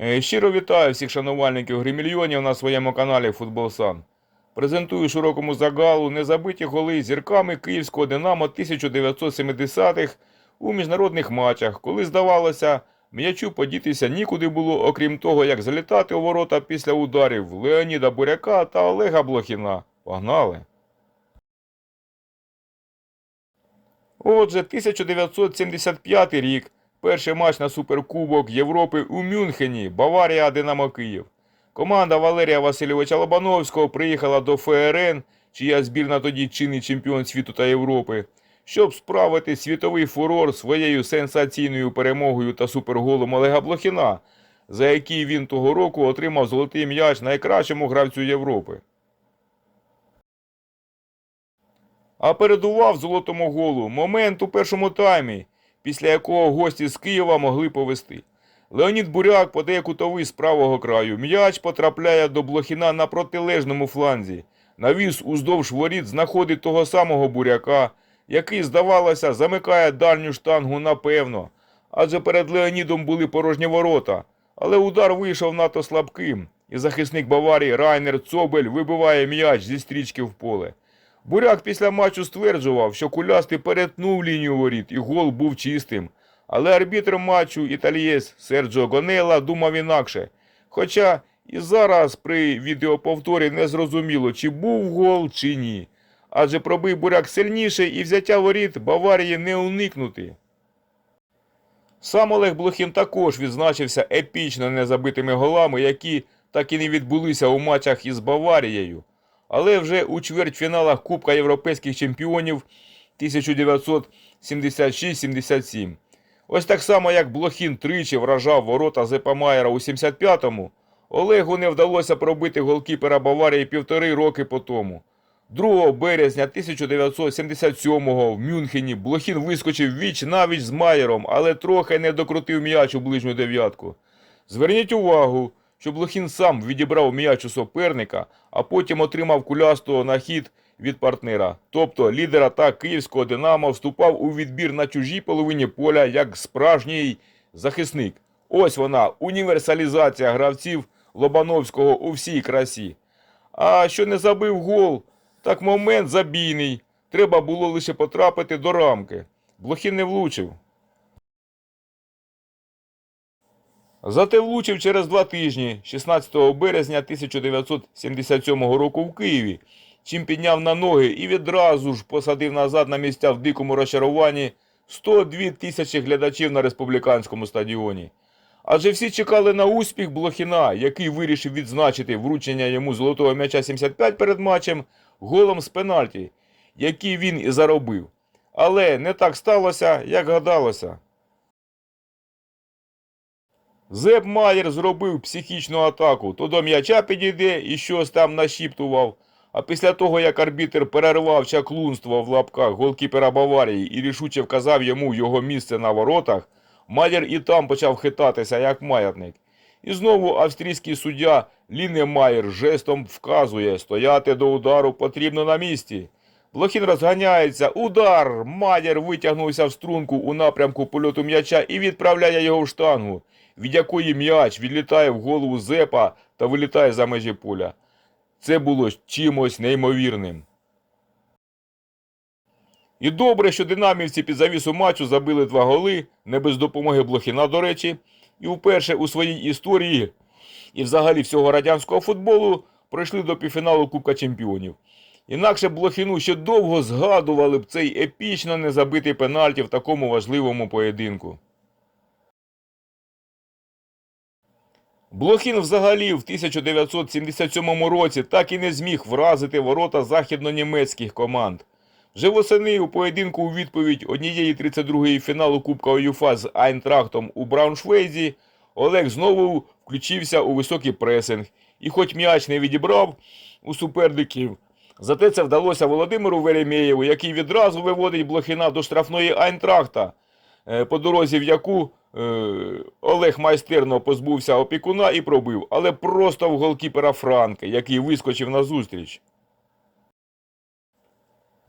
Е, Щиро вітаю всіх шанувальників гримільйонів на своєму каналі Футболсан. Презентую широкому загалу незабиті голи зірками київського Динамо 1970-х у міжнародних матчах, коли здавалося, м'ячу подітися нікуди було, окрім того, як залітати у ворота після ударів Леоніда Буряка та Олега Блохіна. Погнали! Отже, 1975 рік. Перший матч на Суперкубок Європи у Мюнхені, Баварія Динамо Київ. Команда Валерія Васильовича Лобановського приїхала до ФРН, чия збірна тоді чинний чемпіон світу та Європи, щоб справити світовий фурор своєю сенсаційною перемогою та суперголом Олега Блохіна, за який він того року отримав золотий м'яч найкращому гравцю Європи. А передував золотому голу момент у першому таймі, після якого гості з Києва могли повести. Леонід Буряк подає кутовий з правого краю. М'яч потрапляє до Блохіна на протилежному фланзі. Навіс уздовж воріт знаходить того самого буряка, який, здавалося, замикає дальню штангу напевно, адже перед Леонідом були порожні ворота. Але удар вийшов надто слабким, і захисник Баварії Райнер Цобель вибиває м'яч зі стрічки в поле. Буряк після матчу стверджував, що кулястий перетнув лінію воріт і гол був чистим. Але арбітр матчу італієць Серджо Гонела думав інакше. Хоча і зараз при відеоповторі не зрозуміло, чи був гол, чи ні. Адже пробив буряк сильніше і взяття воріт Баварії не уникнути. Сам Олег Блохін також відзначився епічно незабитими голами, які так і не відбулися у матчах із Баварією. Але вже у чвертьфіналах Кубка Європейських чемпіонів 1976-77. Ось так само, як Блохін тричі вражав ворота Зепа Майера у 75-му, Олегу не вдалося пробити голкіпера Баварії півтори роки по тому. 2 березня 1977-го в Мюнхені Блохін вискочив віч навіч з Майером, але трохи не докрутив м'яч у ближню дев'ятку. Зверніть увагу, що Блохін сам відібрав м'яч у суперника, а потім отримав кулястого на хід від партнера. Тобто лідер атак київського Динамо вступав у відбір на чужій половині поля як справжній захисник. Ось вона, універсалізація гравців Лобановського у всій красі. А що не забив гол, так момент забійний. Треба було лише потрапити до рамки. Блохін не влучив. Зате влучив через два тижні, 16 березня 1977 року в Києві, чим підняв на ноги і відразу ж посадив назад на місця в дикому розчаруванні 102 тисячі глядачів на республіканському стадіоні. Адже всі чекали на успіх Блохіна, який вирішив відзначити вручення йому золотого м'яча 75 перед матчем голом з пенальті, який він і заробив. Але не так сталося, як гадалося. Зеп Майер зробив психічну атаку, то до м'яча підійде і щось там нашіптував. А після того, як арбітер перервав чаклунство в лапках голкіпера Баварії і рішуче вказав йому його місце на воротах, Майер і там почав хитатися, як маятник. І знову австрійський суддя Ліне Майер жестом вказує, стояти до удару потрібно на місці. Блохін розганяється, удар! Майер витягнувся в струнку у напрямку польоту м'яча і відправляє його в штангу, від якої м'яч відлітає в голову Зепа та вилітає за межі поля. Це було чимось неймовірним. І добре, що динамівці під завісу матчу забили два голи, не без допомоги Блохіна, до речі, і вперше у своїй історії і взагалі всього радянського футболу пройшли до півфіналу Кубка Чемпіонів. Інакше Блохіну ще довго згадували б цей епічно незабитий пенальті в такому важливому поєдинку. Блохін взагалі в 1977 році так і не зміг вразити ворота західнонімецьких команд. Вже восени у поєдинку у відповідь однієї 32-ї фіналу Кубка УЄФА з Айнтрахтом у Брауншвейзі Олег знову включився у високий пресинг і хоч м'яч не відібрав у суперників, зате це вдалося Володимиру Веремєєву, який відразу виводить Блохіна до штрафної Айнтрахта, е, по дорозі в яку Олег майстерно позбувся опікуна і пробив, але просто в голкіпера Франка, який вискочив на зустріч.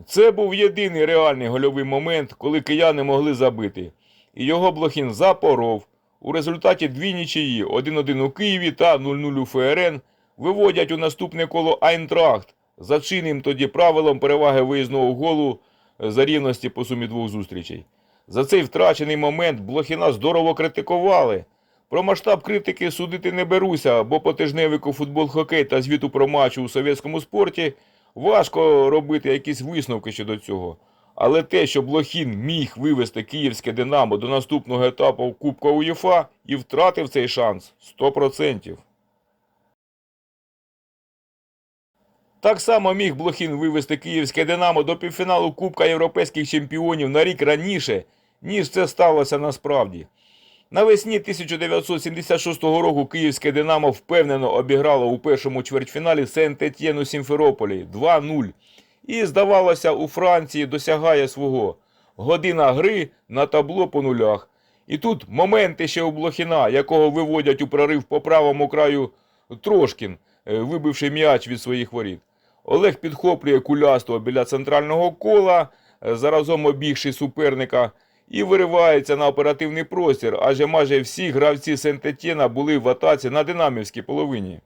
Це був єдиний реальний гольовий момент, коли кияни могли забити. І його Блохін запоров. У результаті дві нічиї 1-1 у Києві та 0-0 у ФРН виводять у наступне коло Айнтрахт за чинним тоді правилом переваги виїзного голу за рівності по сумі двох зустрічей. За цей втрачений момент Блохіна здорово критикували. Про масштаб критики судити не беруся, бо по тижневику футбол, хокей та звіту про матчі у совєтському спорті важко робити якісь висновки щодо цього. Але те, що Блохін міг вивести київське Динамо до наступного етапу Кубка УЄФА і втратив цей шанс 100%. Так само міг Блохін вивести київське Динамо до півфіналу Кубка європейських чемпіонів на рік раніше, ніж це сталося насправді. Навесні 1976 року київське Динамо впевнено обіграло у першому чвертьфіналі Сент-Етьєн у Сімферополі 2-0. І, здавалося, у Франції досягає свого. Година гри на табло по нулях. І тут моменти ще у Блохіна, якого виводять у прорив по правому краю Трошкін, е, вибивши м'яч від своїх воріт. Олег підхоплює кулястого біля центрального кола, е, заразом обігши суперника, і виривається на оперативний простір, адже майже всі гравці Сент-Етєна були в атаці на динамівській половині.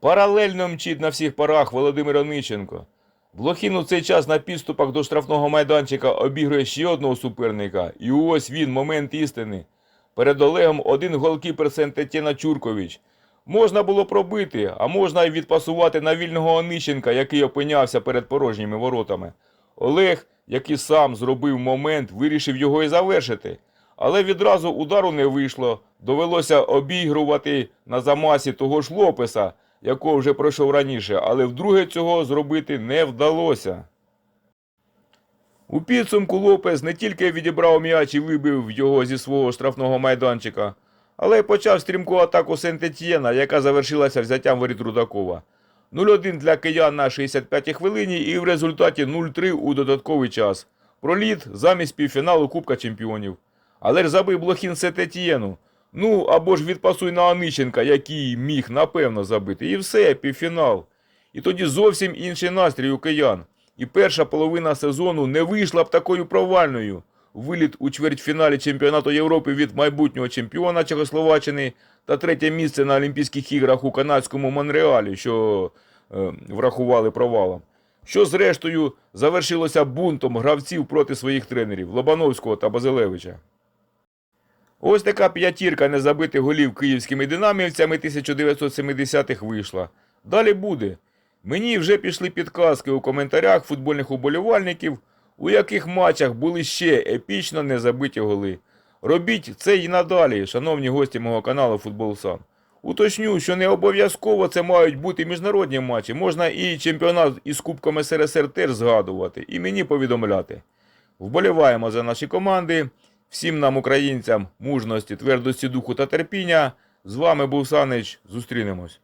Паралельно мчить на всіх парах Володимир Ониченко. Блохін у цей час на підступах до штрафного майданчика обігрує ще одного суперника. І ось він, момент істини. Перед Олегом один голкіпер Сент-Етєна Чуркович. Можна було пробити, а можна й відпасувати на вільного Онищенка, який опинявся перед порожніми воротами. Олег, який сам зробив момент, вирішив його і завершити. Але відразу удару не вийшло. Довелося обігрувати на замасі того ж Лопеса, якого вже пройшов раніше, але вдруге цього зробити не вдалося. У підсумку Лопес не тільки відібрав м'яч і вибив його зі свого штрафного майданчика, але почав стрімку атаку Сент-Етьєна, яка завершилася взяттям воріт Рудакова. 0-1 для киян на 65-й хвилині і в результаті 0-3 у додатковий час. Проліт замість півфіналу Кубка Чемпіонів. Але ж забив Блохін Сент-Етьєну. Ну, або ж відпасуй на Онищенка, який міг напевно забити. І все, півфінал. І тоді зовсім інший настрій у киян. І перша половина сезону не вийшла б такою провальною. Виліт у чвертьфіналі чемпіонату Європи від майбутнього чемпіона Чехословаччини та третє місце на Олімпійських іграх у канадському Монреалі, що е, врахували провалом. Що зрештою завершилося бунтом гравців проти своїх тренерів Лобановського та Базилевича. Ось така п'ятірка незабитих голів київськими динамівцями 1970-х вийшла. Далі буде. Мені вже пішли підказки у коментарях футбольних уболівальників, у яких матчах були ще епічно незабиті голи. Робіть це і надалі, шановні гості мого каналу Футбол Сан. Уточню, що не обов'язково це мають бути міжнародні матчі, можна і чемпіонат із Кубком СРСР теж згадувати, і мені повідомляти. Вболіваємо за наші команди. Всім нам, українцям, мужності, твердості духу та терпіння. З вами був Санич. Зустрінемось.